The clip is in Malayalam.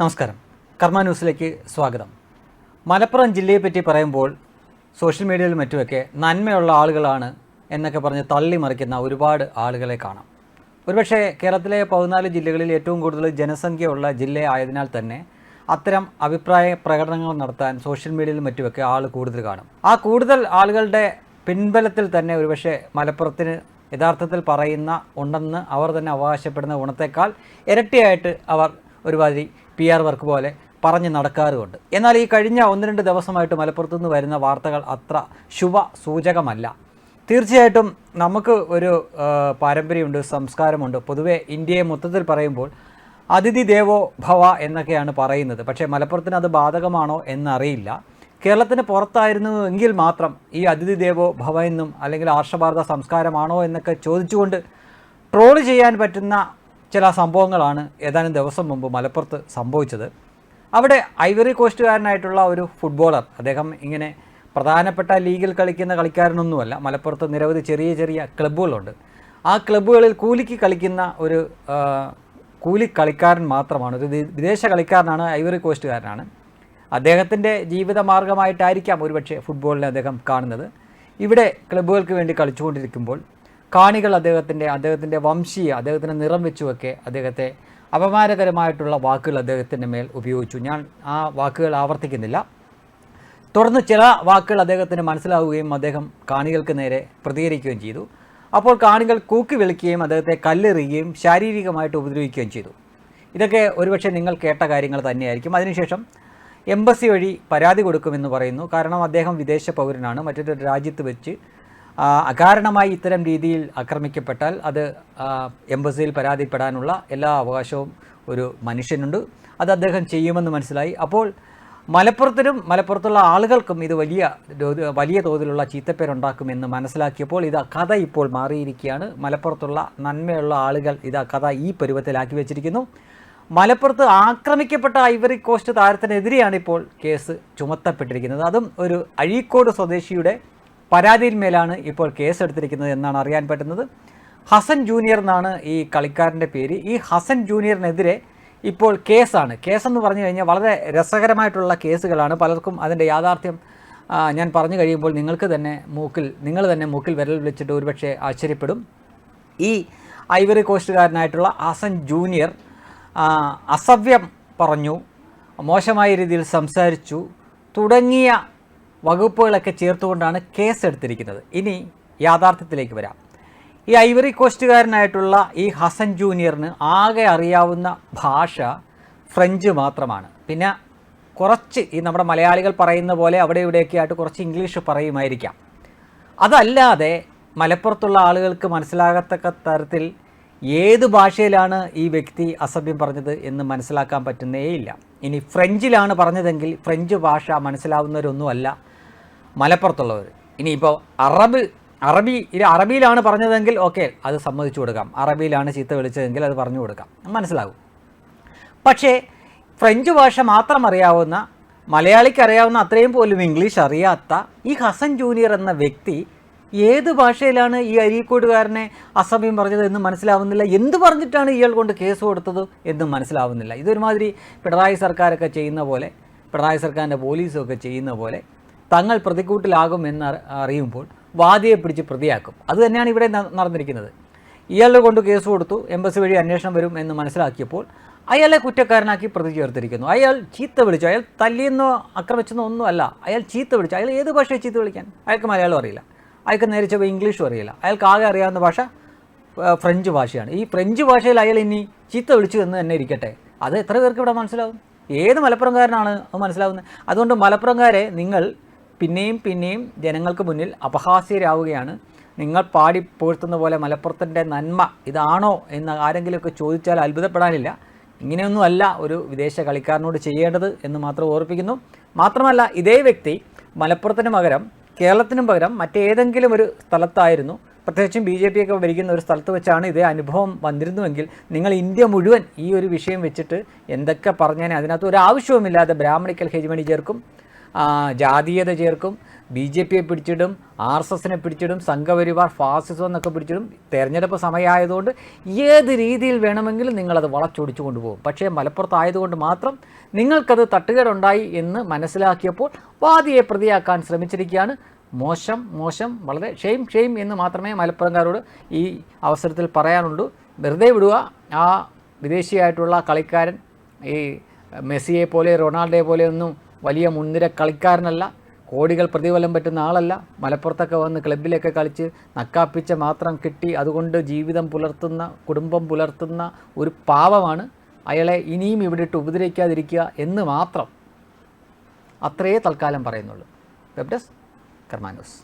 നമസ്കാരം. കർമ്മ ന്യൂസിലേക്ക് സ്വാഗതം. മലപ്പുറം ജില്ലയെ പറ്റി പറയുമ്പോൾ സോഷ്യൽ മീഡിയയിലും മറ്റുമൊക്കെ നന്മയുള്ള ആളുകളാണ് എന്നൊക്കെ പറഞ്ഞ് തള്ളിമറിക്കുന്ന ഒരുപാട് ആളുകളെ കാണാം. ഒരുപക്ഷെ കേരളത്തിലെ പതിനാല് ജില്ലകളിൽ ഏറ്റവും കൂടുതൽ ജനസംഖ്യയുള്ള ജില്ല ആയതിനാൽ തന്നെ അത്തരം അഭിപ്രായ പ്രകടനങ്ങൾ നടത്താൻ സോഷ്യൽ മീഡിയയിലും മറ്റുമൊക്കെ ആൾ കൂടുതൽ കാണും. ആ കൂടുതൽ ആളുകളുടെ പിൻബലത്തിൽ തന്നെ ഒരുപക്ഷെ മലപ്പുറത്തിന് യഥാർത്ഥത്തിൽ പറയുന്ന ഉണ്ടെന്ന് അവർ തന്നെ അവകാശപ്പെടുന്ന ഗുണത്തേക്കാൾ ഇരട്ടിയായിട്ട് അവർ ഒരുമാതിരി പി ആർ വർക്ക് പോലെ പറഞ്ഞ് നടക്കാറുമുണ്ട്. എന്നാൽ ഈ കഴിഞ്ഞ ഒന്ന് രണ്ട് ദിവസമായിട്ട് മലപ്പുറത്തു നിന്ന് വരുന്ന വാർത്തകൾ അത്ര ശുഭ സൂചകമല്ല. തീർച്ചയായിട്ടും നമുക്ക് ഒരു പാരമ്പര്യമുണ്ട് സംസ്കാരമുണ്ട്. പൊതുവെ ഇന്ത്യയെ മൊത്തത്തിൽ പറയുമ്പോൾ അതിഥി ദേവോ ഭവ എന്നൊക്കെയാണ് പറയുന്നത്. പക്ഷേ മലപ്പുറത്തിന് അത് ബാധകമാണോ എന്നറിയില്ല. കേരളത്തിന് പുറത്തായിരുന്നു എങ്കിൽ മാത്രം ഈ അതിഥി ദേവോ ഭവ എന്നും അല്ലെങ്കിൽ ആർഷഭാരത സംസ്കാരമാണോ എന്നൊക്കെ ചോദിച്ചുകൊണ്ട് ട്രോൾ ചെയ്യാൻ പറ്റുന്ന ചില സംഭവങ്ങളാണ് ഏതാനും ദിവസം മുമ്പ് മലപ്പുറത്ത് സംഭവിച്ചത്. അവിടെ ഐവറി കോസ്റ്റുകാരനായിട്ടുള്ള ഒരു ഫുട്ബോളർ അദ്ദേഹം ഇങ്ങനെ പ്രധാനപ്പെട്ട ലീഗിൽ കളിക്കുന്ന കളിക്കാരനൊന്നുമല്ല മലപ്പുറത്ത് നിരവധി ചെറിയ ചെറിയ ക്ലബ്ബുകളുണ്ട്. ആ ക്ലബ്ബുകളിൽ കൂലിക്ക് കളിക്കുന്ന ഒരു കൂലി കളിക്കാരൻ മാത്രമാണ് ഒരു വിദേശ കളിക്കാരനാണ് ഐവറി കോസ്റ്റുകാരനാണ് അദ്ദേഹത്തിന്റെ ജീവിത മാർഗമായിട്ടായിരിക്കാം ഒരുപക്ഷെ ഫുട്ബോളിനെ അദ്ദേഹം കാണുന്നത്. ഇവിടെ ക്ലബ്ബുകൾക്ക് വേണ്ടി കളിച്ചുകൊണ്ടിരിക്കുമ്പോൾ കാണികൾ അദ്ദേഹത്തിന്റെ അദ്ദേഹത്തിന്റെ വംശീയ അദ്ദേഹത്തിന്റെ നിറം വെച്ചുമൊക്കെ അദ്ദേഹത്തെ അപമാനകരമായിട്ടുള്ള വാക്കുകൾ അദ്ദേഹത്തിന്റെ മേൽ ഉപയോഗിച്ചു. ഞാൻ ആ വാക്കുകൾ ആവർത്തിക്കുന്നില്ല. തുടർന്ന് ചില വാക്കുകൾ അദ്ദേഹത്തിന് മനസ്സിലാവുകയും അദ്ദേഹം കാണികൾക്ക് നേരെ പ്രതികരിക്കുകയും ചെയ്തു. അപ്പോൾ കാണികൾ കൂക്കി വിളിക്കുകയും അദ്ദേഹത്തെ കല്ലെറിയുകയും ശാരീരികമായിട്ട് ഉപദ്രവിക്കുകയും ചെയ്തു. ഇതൊക്കെ ഒരുപക്ഷെ നിങ്ങൾ കേട്ട കാര്യങ്ങൾ തന്നെയായിരിക്കും. അതിനുശേഷം എംബസി വഴി പരാതി കൊടുക്കുമെന്ന് പറയുന്നു. കാരണം അദ്ദേഹം വിദേശ പൗരനാണ്. മറ്റൊരു രാജ്യത്ത് വെച്ച് അകാരണമായി ഇത്തരം രീതിയിൽ ആക്രമിക്കപ്പെട്ടാൽ അത് എംബസിയിൽ പരാതിപ്പെടാനുള്ള എല്ലാ അവകാശവും ഒരു മനുഷ്യനുണ്ട്. അത് അദ്ദേഹം ചെയ്യുമെന്ന് മനസ്സിലായി. അപ്പോൾ മലപ്പുറത്തിനും മലപ്പുറത്തുള്ള ആളുകൾക്കും ഇത് വലിയ വലിയ തോതിലുള്ള ചീത്തപ്പേരുണ്ടാക്കുമെന്ന് മനസ്സിലാക്കിയപ്പോൾ ഇത് കഥ ഇപ്പോൾ മാറിയിരിക്കുകയാണ്. മലപ്പുറത്തുള്ള നന്മയുള്ള ആളുകൾ ഇത് കഥ ഈ പരുവത്തിലാക്കി വെച്ചിരിക്കുന്നു. മലപ്പുറത്ത് ആക്രമിക്കപ്പെട്ട ഐവറി കോസ്റ്റ് താരത്തിനെതിരെയാണ് ഇപ്പോൾ കേസ് ചുമത്തപ്പെട്ടിരിക്കുന്നത്. അതും ഒരു അഴീക്കോട് സ്വദേശിയുടെ പരാതിയിന്മേലാണ് ഇപ്പോൾ കേസെടുത്തിരിക്കുന്നത് എന്നാണ് അറിയാൻ പറ്റുന്നത്. ഹസൻ ജൂനിയർ എന്നാണ് ഈ കളിക്കാരന്റെ പേര്. ഈ ഹസൻ ജൂനിയറിനെതിരെ ഇപ്പോൾ കേസാണ്. കേസെന്ന് പറഞ്ഞു കഴിഞ്ഞാൽ വളരെ രസകരമായിട്ടുള്ള കേസുകളാണ്. പലർക്കും അതിന്റെ യാഥാർത്ഥ്യം ഞാൻ പറഞ്ഞു കഴിയുമ്പോൾ നിങ്ങൾക്ക് തന്നെ മൂക്കിൽ നിങ്ങൾ തന്നെ മൂക്കിൽ വിരൽ വിളിച്ചിട്ട് ഒരുപക്ഷെ ആശ്ചര്യപ്പെടും. ഈ ഐവറി കോസ്റ്റുകാരനായിട്ടുള്ള ഹസൻ ജൂനിയർ അസഭ്യം പറഞ്ഞു മോശമായ രീതിയിൽ സംസാരിച്ചു തുടങ്ങിയ വകുപ്പുകളൊക്കെ ചേർത്തുകൊണ്ടാണ് കേസ് എടുത്തിരിക്കുന്നത് ഇനി യാഥാർത്ഥ്യത്തിലേക്ക് വരാം. ഈ ഐവറി കോസ്റ്റുകാരനായിട്ടുള്ള ഈ ഹസൻ ജൂനിയറിന് ആകെ അറിയാവുന്ന ഭാഷ ഫ്രഞ്ച് മാത്രമാണ്. പിന്നെ കുറച്ച് ഈ നമ്മുടെ മലയാളികൾ പറയുന്ന പോലെ അവിടെ ഇവിടെയൊക്കെ ആയിട്ട് കുറച്ച് ഇംഗ്ലീഷ് പറയുമായിരിക്കാം. അതല്ലാതെ മലപ്പുറത്തുള്ള ആളുകൾക്ക് മനസ്സിലാകത്തക്ക തരത്തിൽ ഏത് ഭാഷയിലാണ് ഈ വ്യക്തി അസഭ്യം പറഞ്ഞത് എന്ന് മനസ്സിലാക്കാൻ പറ്റുന്നേയില്ല. ഇനി ഫ്രഞ്ചിലാണ് പറഞ്ഞതെങ്കിൽ ഫ്രഞ്ച് ഭാഷ മനസ്സിലാവുന്നവരൊന്നുമല്ല മലപ്പുറത്തുള്ളവർ ഇനിയിപ്പോൾ അറബ് അറബി ഇത് അറബിയിലാണ് പറഞ്ഞതെങ്കിൽ ഓക്കെ അത് സമ്മതിച്ചു കൊടുക്കാം. അറബിയിലാണ് ചീത്ത വിളിച്ചതെങ്കിൽ അത് പറഞ്ഞു കൊടുക്കാം. മനസ്സിലാകും പക്ഷേ ഫ്രഞ്ച് ഭാഷ മാത്രം അറിയാവുന്ന മലയാളിക്ക് അറിയാവുന്ന അത്രയും പോലും ഇംഗ്ലീഷ് അറിയാത്ത ഈ ഹസൻ ജൂനിയർ എന്ന വ്യക്തി ഏത് ഭാഷയിലാണ് ഈ അരീക്കോടുകാരനെ അസഭ്യം പറഞ്ഞത് എന്ന് മനസ്സിലാവുന്നില്ല? എന്ത് പറഞ്ഞിട്ടാണ് ഇയാൾ കൊണ്ട് കേസ് കൊടുത്തത് എന്നും മനസ്സിലാവുന്നില്ല. ഇതൊരുമാതിരി പിണറായി സർക്കാരൊക്കെ ചെയ്യുന്ന പോലെ പിണറായി സർക്കാരിന്റെ പോലീസും ഒക്കെ ചെയ്യുന്ന പോലെ തങ്ങൾ പ്രതിക്കൂട്ടിലാകും എന്ന് അറിയുമ്പോൾ വാദിയെ പിടിച്ച് പ്രതിയാക്കും. അത് തന്നെയാണ് ഇവിടെ നടന്നിരിക്കുന്നത്. ഇയാളെ കൊണ്ട് കേസ് കൊടുത്തു എംബസി വഴി അന്വേഷണം വരും എന്ന് മനസ്സിലാക്കിയപ്പോൾ അയാളെ കുറ്റക്കാരനാക്കി പ്രതി ചേർത്തിരിക്കുന്നു. അയാൾ ചീത്ത വിളിച്ചു. അയാൾ തല്ലിയെന്നോ ആക്രമിച്ചെന്നോ ഒന്നുമല്ല. അയാൾ ചീത്ത വിളിച്ചു. അയാൾ ഏത് ഭാഷയെ ചീത്ത വിളിക്കാൻ? അയാൾക്ക് മലയാളം അറിയില്ല. അയാൾക്ക് നേരെ ചൊവ്വ ഇംഗ്ലീഷും അറിയില്ല. അയാൾക്ക് ആകെ അറിയാവുന്ന ഭാഷ ഫ്രഞ്ച് ഭാഷയാണ്. ഈ ഫ്രഞ്ച് ഭാഷയിൽ അയാൾ ഇനി ചീത്ത വിളിച്ചു എന്ന് തന്നെ ഇരിക്കട്ടെ. അത് എത്ര പേർക്ക് ഇവിടെ മനസ്സിലാവും? ഏത് മലപ്പുറംകാരനാണ് അത് മനസ്സിലാവുന്നത്? അതുകൊണ്ട് മലപ്പുറംകാരെ നിങ്ങൾ പിന്നെയും പിന്നെയും ജനങ്ങൾക്ക് മുന്നിൽ അപഹാസ്യരാവുകയാണ്. നിങ്ങൾ പാടി പോഴ്ത്തുന്ന പോലെ മലപ്പുറത്തിന്റെ നന്മ ഇതാണോ എന്ന് ആരെങ്കിലുമൊക്കെ ചോദിച്ചാൽ അത്ഭുതപ്പെടാനില്ല. ഇങ്ങനെയൊന്നുമല്ല ഒരു വിദേശ കളിക്കാരനോട് ചെയ്യേണ്ടത് എന്ന് മാത്രം ഓർപ്പിക്കുന്നു. മാത്രമല്ല ഇതേ വ്യക്തി മലപ്പുറത്തിന് പകരം കേരളത്തിനും പകരം മറ്റേതെങ്കിലും ഒരു സ്ഥലത്തായിരുന്നു. പ്രത്യേകിച്ചും ബി ജെ പി ഒക്കെ ഭരിക്കുന്ന ഒരു സ്ഥലത്ത് വെച്ചാണ് ഇതേ അനുഭവം വന്നിരുന്നുവെങ്കിൽ നിങ്ങൾ ഇന്ത്യ മുഴുവൻ ഈ ഒരു വിഷയം വെച്ചിട്ട് എന്തൊക്കെ പറഞ്ഞാൽ അതിനകത്ത് ഒരു ആവശ്യവുമില്ലാതെ ബ്രാഹ്മണിക്കൽ ഹെജ്മണി ചേർക്കും. ജാതീയത ചേർക്കും ബി ജെ പിയെ പിടിച്ചിടും ആർ എസ് എസിനെ പിടിച്ചിടും സംഘപരിവാർ ഫാസിസം എന്നൊക്കെ പിടിച്ചിടും. തെരഞ്ഞെടുപ്പ് സമയമായതുകൊണ്ട് ഏത് രീതിയിൽ വേണമെങ്കിലും നിങ്ങളത് വളച്ചൊടിച്ചു കൊണ്ടുപോകും. പക്ഷേ മലപ്പുറത്തായതുകൊണ്ട് മാത്രം നിങ്ങൾക്കത് തട്ടുകേടുണ്ടായി എന്ന് മനസ്സിലാക്കിയപ്പോൾ വാദിയെ പ്രതിയാക്കാൻ ശ്രമിച്ചിരിക്കുകയാണ്. മോശം മോശം വളരെ ഷെയിം ഷെയിം എന്ന് മാത്രമേ മലപ്പുറംകാരോട് ഈ അവസരത്തിൽ പറയാനുള്ളൂ. വെറുതെ വിടുക. ആ വിദേശിയായിട്ടുള്ള കളിക്കാരൻ ഈ മെസ്സിയെ പോലെ റൊണാൾഡോയെ പോലെ ഒന്നും വലിയ മുൻനിര കളിക്കാരനല്ല കോടികൾ പ്രതിഫലം പറ്റുന്ന ആളല്ല. മലപ്പുറത്തൊക്കെ വന്ന് ക്ലബിലൊക്കെ കളിച്ച് നക്കാപ്പിച്ച മാത്രം കിട്ടി. അതുകൊണ്ട് ജീവിതം പുലർത്തുന്ന കുടുംബം പുലർത്തുന്ന ഒരു പാവമാണ് അയാളെ ഇനിയും ഇവിടെ ഇട്ട് ഉപദ്രവിക്കാതിരിക്കുക എന്ന് മാത്രം അത്രയേ തൽക്കാലം പറയുന്നുള്ളൂ. Web desk Karma news